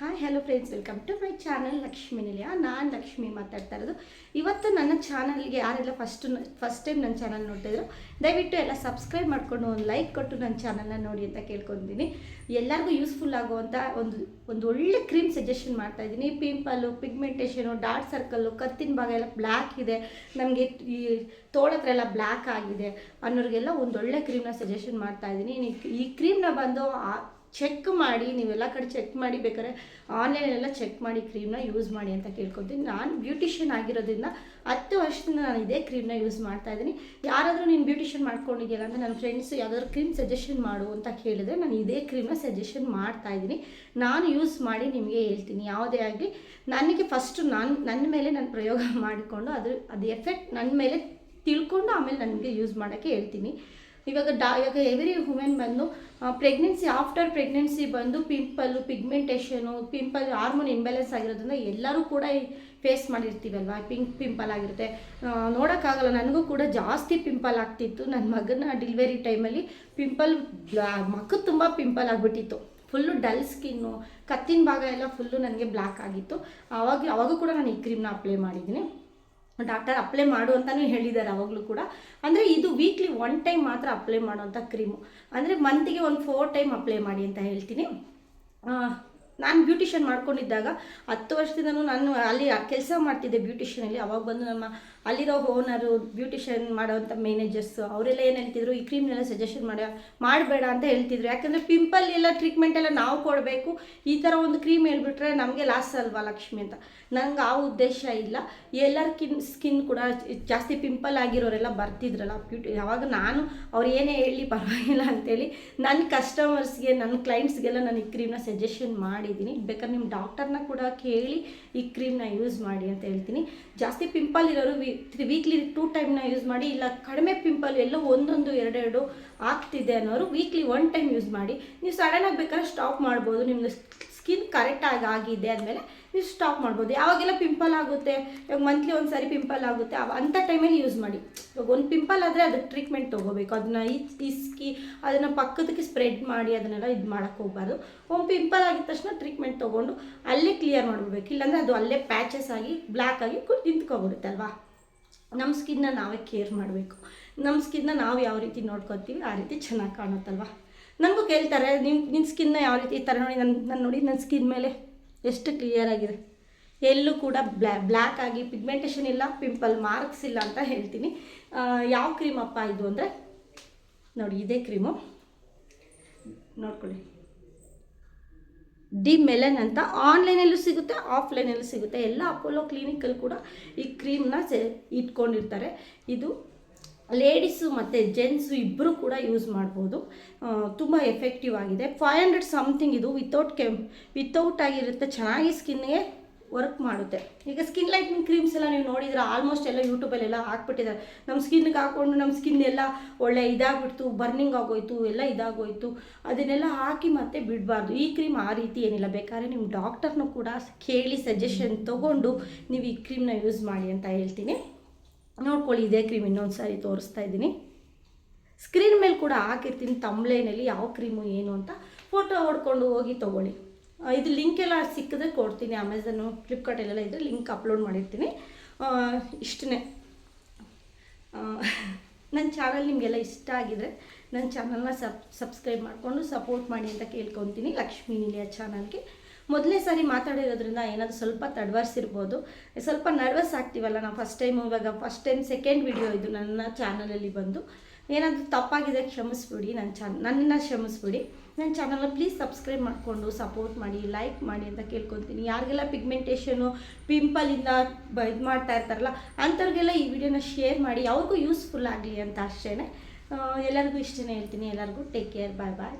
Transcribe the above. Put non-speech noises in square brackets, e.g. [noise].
Hi hello friends welcome to my channel Lakshmi Nilaya ನಾನು ಲಕ್ಷ್ಮಿ ಮಾತಾಡ್ತಾ ಇರೋದು. ಇವತ್ತು ನನ್ನ ಚಾನಲ್ಗೆ ಯಾರೆಲ್ಲ ಫಸ್ಟ್ ಫಸ್ಟ್ ಟೈಮ್ ನನ್ನ ಚಾನಲ್ ನೋಡ್ತಿದ್ರು ದಯವಿಟ್ಟು ಎಲ್ಲ ಸಬ್ಸ್ಕ್ರೈಬ್ ಮಾಡಿಕೊಂಡು ಒಂದು ಲೈಕ್ ಕೊಟ್ಟು ನನ್ನ ಚಾನಲ್ನ ನೋಡಿ ಅಂತ ಕೇಳ್ಕೊತೀನಿ. ಎಲ್ಲರಿಗೂ ಯೂಸ್ಫುಲ್ ಆಗುವಂಥ ಒಂದು ಒಂದು ಒಳ್ಳೆ ಕ್ರೀಮ್ ಸಜೆಷನ್ ಮಾಡ್ತಾ ಇದ್ದೀನಿ. ಪಿಂಪಲ್ಲು ಪಿಗ್ಮೆಂಟೇಷನು ಡಾರ್ಕ್ ಸರ್ಕಲ್ಲು ಕತ್ತಿನ ಭಾಗ ಎಲ್ಲ ಬ್ಲ್ಯಾಕ್ ಇದೆ. ನಮಗೆ ಈ ತೋಳ ಹತ್ರ ಎಲ್ಲ ಬ್ಲ್ಯಾಕ್ ಆಗಿದೆ ಅನ್ನೋರಿಗೆಲ್ಲ ಒಂದು ಒಳ್ಳೆ ಕ್ರೀಮ್ನ ಸಜೆಷನ್ ಮಾಡ್ತಾಯಿದ್ದೀನಿ ಈ ಕ್ರೀಮ್ನ ಬಂದು ಚೆಕ್ ಮಾಡಿ, ನೀವೆಲ್ಲ ಕಡೆ ಚೆಕ್ ಮಾಡಿ, ಬೇಕಾದ್ರೆ ಆನ್ಲೈನೆಲ್ಲ ಚೆಕ್ ಮಾಡಿ ಕ್ರೀಮ್ನ ಯೂಸ್ ಮಾಡಿ ಅಂತ ಕೇಳ್ಕೊತೀನಿ. ನಾನು ಬ್ಯೂಟಿಷಿಯನ್ ಆಗಿರೋದ್ರಿಂದ ಹತ್ತು ವರ್ಷದಿಂದ ನಾನು ಇದೇ ಕ್ರೀಮ್ನ ಯೂಸ್ ಮಾಡ್ತಾ ಇದ್ದೀನಿ. ಯಾರಾದರೂ ನೀನು ಬ್ಯೂಟಿಷಿಯನ್ ಮಾಡ್ಕೊಂಡಿದ್ದೀರಾ ಅಂತ ನನ್ನ ಫ್ರೆಂಡ್ಸ್ ಯಾವ್ದಾದ್ರು ಕ್ರೀಮ್ ಸಜೆಷನ್ ಮಾಡು ಅಂತ ಕೇಳಿದ್ರೆ ನಾನು ಇದೇ ಕ್ರೀಮ್ನ ಸಜೆಷನ್ ಮಾಡ್ತಾ ಇದ್ದೀನಿ. ನಾನು ಯೂಸ್ ಮಾಡಿ ನಿಮಗೆ ಹೇಳ್ತೀನಿ. ಯಾವುದೇ ಆಗಲಿ ನನಗೆ ಫಸ್ಟು ನಾನು ನನ್ನ ಮೇಲೆ ನಾನು ಪ್ರಯೋಗ [laughs] ಮಾಡಿಕೊಂಡು ಅದು ಅದು ಎಫೆಕ್ಟ್ ನನ್ನ ಮೇಲೆ ತಿಳ್ಕೊಂಡು ಆಮೇಲೆ ನನಗೆ ಯೂಸ್ ಮಾಡೋಕ್ಕೆ ಹೇಳ್ತೀನಿ. ಇವಾಗ ಡಾ, ಇವಾಗ ಎವ್ರಿ ವುಮೆನ್ ಬಂದು ಪ್ರೆಗ್ನೆನ್ಸಿ ಆಫ್ಟರ್ ಪ್ರೆಗ್ನೆನ್ಸಿ ಬಂದು pimple pigmentation pimple hormone imbalance ಆಗಿರೋದ್ರಿಂದ ಎಲ್ಲರೂ ಕೂಡ ಫೇಸ್ ಮಾಡಿರ್ತೀವಲ್ವ? ಪಿಂಕ್ ಪಿಂಪಲ್ ಆಗಿರುತ್ತೆ. ನೋಡೋಕ್ಕಾಗಲ್ಲ, ನನಗೂ ಕೂಡ ಜಾಸ್ತಿ ಪಿಂಪಲ್ ಆಗ್ತಿತ್ತು. ನನ್ನ ಮಗನ ಡಿಲಿವರಿ ಟೈಮಲ್ಲಿ ಪಿಂಪಲ್ ಮಕ್ಕಳು ತುಂಬ ಪಿಂಪಲ್ ಆಗಿಬಿಟ್ಟಿತ್ತು. ಫುಲ್ಲು ಡಲ್ ಸ್ಕಿನ್ನು ಕತ್ತಿನ ಭಾಗ ಎಲ್ಲ ಫುಲ್ಲು ನನಗೆ ಬ್ಲ್ಯಾಕ್ ಆಗಿತ್ತು. ಆವಾಗ ಅವಾಗೂ ಕೂಡ ನಾನು ಈ ಕ್ರೀಮ್ನ ಅಪ್ಲೈ ಮಾಡಿದ್ದೀನಿ. ಡಾಕ್ಟರ್ ಅಪ್ಲೈ ಮಾಡು ಅಂತಲೂ ಹೇಳಿದ್ದಾರೆ ಅವಾಗಲೂ ಕೂಡ. ಅಂದರೆ ಇದು ವೀಕ್ಲಿ ಒನ್ ಟೈಮ್ ಮಾತ್ರ ಅಪ್ಲೈ ಮಾಡೋವಂಥ ಕ್ರೀಮು ಅಂದರೆ ಮಂತಿಗೆ ಒಂದು ಫೋರ್ ಟೈಮ್ ಅಪ್ಲೈ ಮಾಡಿ ಅಂತ ಹೇಳ್ತೀನಿ. ನಾನು ಬ್ಯೂಟಿಷಿಯನ್ ಮಾಡ್ಕೊಂಡಿದ್ದಾಗ ಹತ್ತು ವರ್ಷದಿಂದನೂ ನಾನು ಅಲ್ಲಿ ಕೆಲಸ ಮಾಡ್ತಿದ್ದೆ ಬ್ಯೂಟಿಷಿಯನಲ್ಲಿ ಅವಾಗ ಬಂದು ನಮ್ಮ ಅಲ್ಲಿರೋ ಓನರು ಬ್ಯೂಟಿಷಿಯನ್ ಮಾಡೋವಂಥ ಮ್ಯಾನೇಜರ್ಸ್ ಅವರೆಲ್ಲ ಏನು ಹೇಳ್ತಿದ್ರು, ಈ ಕ್ರೀಮ್ನೆಲ್ಲ ಸಜೆಷನ್ ಮಾಡಿ, ಮಾಡಬೇಡ ಅಂತ ಹೇಳ್ತಿದ್ರು. ಯಾಕಂದರೆ ಪಿಂಪಲ್ ಎಲ್ಲ ಟ್ರೀಟ್ಮೆಂಟ್ ಎಲ್ಲ ನಾವು ಕೊಡಬೇಕು. ಈ ಥರ ಒಂದು ಕ್ರೀಮ್ ಹೇಳ್ಬಿಟ್ರೆ ನಮಗೆ ಲಾಸ್ ಅಲ್ವಾ ಲಕ್ಷ್ಮಿ ಅಂತ. ನಂಗೆ ಆ ಉದ್ದೇಶ ಇಲ್ಲ. ಎಲ್ಲರ ಕಿನ್ ಸ್ಕಿನ್ ಕೂಡ ಜಾಸ್ತಿ ಪಿಂಪಲ್ ಆಗಿರೋರೆಲ್ಲ ಬರ್ತಿದ್ರಲ್ಲ ಬ್ಯೂಟಿ ಅವಾಗ ನಾನು ಅವ್ರು ಏನೇ ಹೇಳಿ ಪರವಾಗಿಲ್ಲ ಅಂತೇಳಿ ನನ್ನ ಕಸ್ಟಮರ್ಸ್ಗೆ ನನ್ನ ಕ್ಲೈಂಟ್ಸ್ಗೆಲ್ಲ ನಾನು ಈ ಕ್ರೀಮ್ನ ಸಜೆಷನ್ ಮಾಡಿದ್ದೀನಿ. ಬೇಕಾದ್ರೆ ನಿಮ್ಮ ಡಾಕ್ಟರ್ನ ಕೂಡ ಕೇಳಿ ಈ ಕ್ರೀಮ್ನ ಯೂಸ್ ಮಾಡಿ ಅಂತ ಹೇಳ್ತೀನಿ. ಜಾಸ್ತಿ ಪಿಂಪಲ್ ಇರೋರು ವೀಕ್ಲಿ ಟೂ ಟೈಮ್ನ ಯೂಸ್ ಮಾಡಿ, ಇಲ್ಲ ಕಡಿಮೆ ಪಿಂಪಲ್ ಎಲ್ಲೋ ಒಂದೊಂದು ಎರಡೆರಡು ಆಗ್ತಿದೆ ಅನ್ನೋರು ವೀಕ್ಲಿ ಒನ್ ಟೈಮ್ ಯೂಸ್ ಮಾಡಿ. ನೀವು ಸಡನ್ನಾಗಿ ಬೇಕಾದ್ರೆ ಸ್ಟಾಪ್ ಮಾಡ್ಬೋದು. ನಿಮ್ಮದು ಸ್ಕಿನ್ ಕರೆಕ್ಟಾಗಿ ಆಗಿದೆ ಅಂದಮೇಲೆ ನೀವು ಸ್ಟಾಪ್ ಮಾಡ್ಬೋದು. ಯಾವಾಗೆಲ್ಲ ಪಿಂಪಲ್ ಆಗುತ್ತೆ, ಇವಾಗ ಮಂತ್ಲಿ ಒಂದು ಸಾರಿ ಪಿಂಪಲ್ ಆಗುತ್ತೆ, ಅವ ಅಂಥ ಟೈಮಲ್ಲಿ ಯೂಸ್ ಮಾಡಿ. ಇವಾಗ ಒಂದು ಪಿಂಪಲ್ ಆದರೆ ಅದಕ್ಕೆ ಟ್ರೀಟ್ಮೆಂಟ್ ತೊಗೋಬೇಕು. ಅದನ್ನ ಇಸ್ಕಿ ಅದನ್ನು ಪಕ್ಕದಕ್ಕೆ ಸ್ಪ್ರೆಡ್ ಮಾಡಿ, ಅದನ್ನೆಲ್ಲ ಇದು ಮಾಡೋಕ್ಕೆ ಹೋಗ್ಬಾರ್ದು. ಒಂದು ಪಿಂಪಲ್ ಆಗಿದ ತಕ್ಷಣ ಟ್ರೀಟ್ಮೆಂಟ್ ತೊಗೊಂಡು ಅಲ್ಲೇ ಕ್ಲಿಯರ್ ಮಾಡ್ಬೇಕು ಇಲ್ಲಾಂದರೆ ಅದು ಅಲ್ಲೇ ಪ್ಯಾಚಸ್ ಆಗಿ ಬ್ಲ್ಯಾಕ್ ಆಗಿ ಕು- ನಿಂತ್ಕೊಬಿಡುತ್ತೆ ಅಲ್ವಾ? ನಮ್ಮ ಸ್ಕಿನ್ನ ನಾವೇ ಕೇರ್ ಮಾಡಬೇಕು. ನಮ್ಮ ಸ್ಕಿನ್ನ ನಾವು ಯಾವ ರೀತಿ ನೋಡ್ಕೊತೀವಿ, ಆ ರೀತಿ ಚೆನ್ನಾಗಿ ಕಾಣುತ್ತಲ್ವ? ನನಗೂ ಕೇಳ್ತಾರೆ ನಿನ್ನ ನಿನ್ನ ಸ್ಕಿನ್ನ ಯಾವ ರೀತಿ ಈ ಥರ ನೋಡಿ ನನ್ನ ನಾನು ನೋಡಿ ನನ್ನ ಸ್ಕಿನ್ ಮೇಲೆ ಎಷ್ಟು ಕ್ಲಿಯರ್ ಆಗಿದೆ. ಎಲ್ಲೂ ಕೂಡ ಬ್ಲ್ಯಾ ಬ್ಲ್ಯಾಕ್ ಆಗಿ ಪಿಗ್ಮೆಂಟೇಷನ್ ಇಲ್ಲ ಪಿಂಪಲ್ ಮಾರ್ಕ್ಸ್ ಇಲ್ಲ ಅಂತ ಹೇಳ್ತೀನಿ. ಯಾವ ಕ್ರೀಮ್ ಅಪ್ಪ ಇದು ಅಂದರೆ? ನೋಡಿ, ಇದೇ ಕ್ರೀಮು ನೋಡ್ಕೊಳ್ಳಿ. ಡಿ ಮೆಲನ್ ಅಂತ ಆನ್ಲೈನಲ್ಲೂ ಸಿಗುತ್ತೆ ಆಫ್ಲೈನಲ್ಲೂ ಸಿಗುತ್ತೆ. ಎಲ್ಲ ಅಪೋಲೋ ಕ್ಲಿನಿಕಲ್ಲಿ ಕೂಡ ಈ ಕ್ರೀಮ್ನ ಸೆ ಇಟ್ಕೊಂಡಿರ್ತಾರೆ. ಇದು ಲೇಡೀಸು ಮತ್ತು ಜೆಂಟ್ಸು ಇಬ್ಬರು ಕೂಡ ಯೂಸ್ ಮಾಡ್ಬೋದು. ತುಂಬ ಎಫೆಕ್ಟಿವ್ ಆಗಿದೆ. ಫೈವ್ ಹಂಡ್ರೆಡ್ ಸಮಥಿಂಗ್ ಇದು. ವಿತೌಟ್ ಕೆಮ್ ವಿತೌಟ್ ಆಗಿರುತ್ತೆ. ಚೆನ್ನಾಗಿ ಸ್ಕಿನ್ಗೆ ವರ್ಕ್ ಮಾಡುತ್ತೆ. ಈಗ ಸ್ಕಿನ್ ಲೈಟ್ನಿಂಗ್ ಕ್ರೀಮ್ಸ್ ಎಲ್ಲ ನೀವು ನೋಡಿದ್ರೆ ಆಲ್ಮೋಸ್ಟ್ ಎಲ್ಲ ಯೂಟ್ಯೂಬಲ್ಲೆಲ್ಲ ಹಾಕ್ಬಿಟ್ಟಿದ್ದಾರೆ. ನಮ್ಮ ಸ್ಕಿನ್ಗೆ ಹಾಕ್ಕೊಂಡು ನಮ್ಮ ಸ್ಕಿನ್ ಎಲ್ಲ ಒಳ್ಳೆ ಇದಾಗ್ಬಿಡ್ತು, ಬರ್ನಿಂಗ್ ಆಗೋಯ್ತು, ಎಲ್ಲ ಇದಾಗೋಯ್ತು. ಅದನ್ನೆಲ್ಲ ಹಾಕಿ ಮತ್ತೆ ಬಿಡಬಾರ್ದು. ಈ ಕ್ರೀಮ್ ಆ ರೀತಿ ಏನಿಲ್ಲ. ಬೇಕಾದ್ರೆ ನಿಮ್ಮ ಡಾಕ್ಟರ್ನೂ ಕೂಡ ಕೇಳಿ ಸಜೆಷನ್ ತೊಗೊಂಡು ನೀವು ಈ ಕ್ರೀಮ್ನ ಯೂಸ್ ಮಾಡಿ ಅಂತ ಹೇಳ್ತೀನಿ. ನೋಡ್ಕೊಳ್ಳಿ, ಇದೇ ಕ್ರೀಮ್ ಇನ್ನೊಂದು ಸಾರಿ ತೋರಿಸ್ತಾ ಇದ್ದೀನಿ. ಸ್ಕ್ರೀನ್ ಮೇಲೆ ಕೂಡ ಹಾಕಿರ್ತೀನಿ ತಂಬ್ಲೇನಲ್ಲಿ ಯಾವ ಕ್ರೀಮು ಏನು ಅಂತ. ಫೋಟೋ ಹೊಡ್ಕೊಂಡು ಹೋಗಿ ತೊಗೊಳ್ಳಿ. ಇದು ಲಿಂಕ್ ಎಲ್ಲ ಸಿಕ್ಕಿದ್ರೆ ಕೊಡ್ತೀನಿ ಅಮೆಝಾನು ಫ್ಲಿಪ್ಕಾರ್ಟಲ್ಲೆಲ್ಲ ಇದ್ದರೆ ಲಿಂಕ್ ಅಪ್ಲೋಡ್ ಮಾಡಿರ್ತೀನಿ. ಇಷ್ಟನೇ ನನ್ನ ಚಾನಲ್ ನಿಮಗೆಲ್ಲ ಇಷ್ಟ ಆಗಿದ್ರೆ ನನ್ನ ಚಾನಲ್ನ ಸಬ್ ಸಬ್ಸ್ಕ್ರೈಬ್ ಮಾಡಿಕೊಂಡು ಸಪೋರ್ಟ್ ಮಾಡಿ ಅಂತ ಕೇಳ್ಕೊತೀನಿ, ಲಕ್ಷ್ಮೀ ನಿಲಯ ಚಾನಲ್ಗೆ ಮೊದಲನೇ ಸಾರಿ ಮಾತಾಡಿರೋದ್ರಿಂದ ಏನಾದರೂ ಸ್ವಲ್ಪ ತಡವರ್ಸಿರ್ಬೋದು. ಸ್ವಲ್ಪ ನರ್ವಸ್ ಆಗ್ತೀವಲ್ಲ, ನಾವು ಫಸ್ಟ್ ಟೈಮ್ ಇವಾಗ ಫಸ್ಟ್ ಟೈಮ್ ಸೆಕೆಂಡ್ ವಿಡಿಯೋ ಇದು ನನ್ನ ಚಾನಲಲ್ಲಿ ಬಂದು. ಏನಾದರೂ ತಪ್ಪಾಗಿದೆ ಕ್ಷಮಿಸ್ಬಿಡಿ ನನ್ನ ಚಾನ್ ನನ್ನ ಕ್ಷಮಿಸ್ಬಿಡಿ. ನನ್ನ ಚಾನಲ್ನ ಪ್ಲೀಸ್ ಸಬ್ಸ್ಕ್ರೈಬ್ ಮಾಡಿಕೊಂಡು ಸಪೋರ್ಟ್ ಮಾಡಿ ಲೈಕ್ ಮಾಡಿ ಅಂತ ಕೇಳ್ಕೊತೀನಿ ಯಾರಿಗೆಲ್ಲ ಪಿಗ್ಮೆಂಟೇಷನು ಪಿಂಪಲಿಂದ ಬ, ಇದು ಮಾಡ್ತಾ ಇರ್ತಾರಲ್ಲ, ಅಂಥವ್ರಿಗೆಲ್ಲ ಈ ವಿಡಿಯೋನ ಶೇರ್ ಮಾಡಿ, ಅವ್ರಿಗೂ ಯೂಸ್ಫುಲ್ ಆಗಲಿ ಅಂತ ಅಷ್ಟೇ ಎಲ್ಲರಿಗೂ ಇಷ್ಟನೇ ಹೇಳ್ತೀನಿ. ಎಲ್ಲರಿಗೂ ಟೇಕ್ ಕೇರ್ ಬಾಯ್ ಬಾಯ್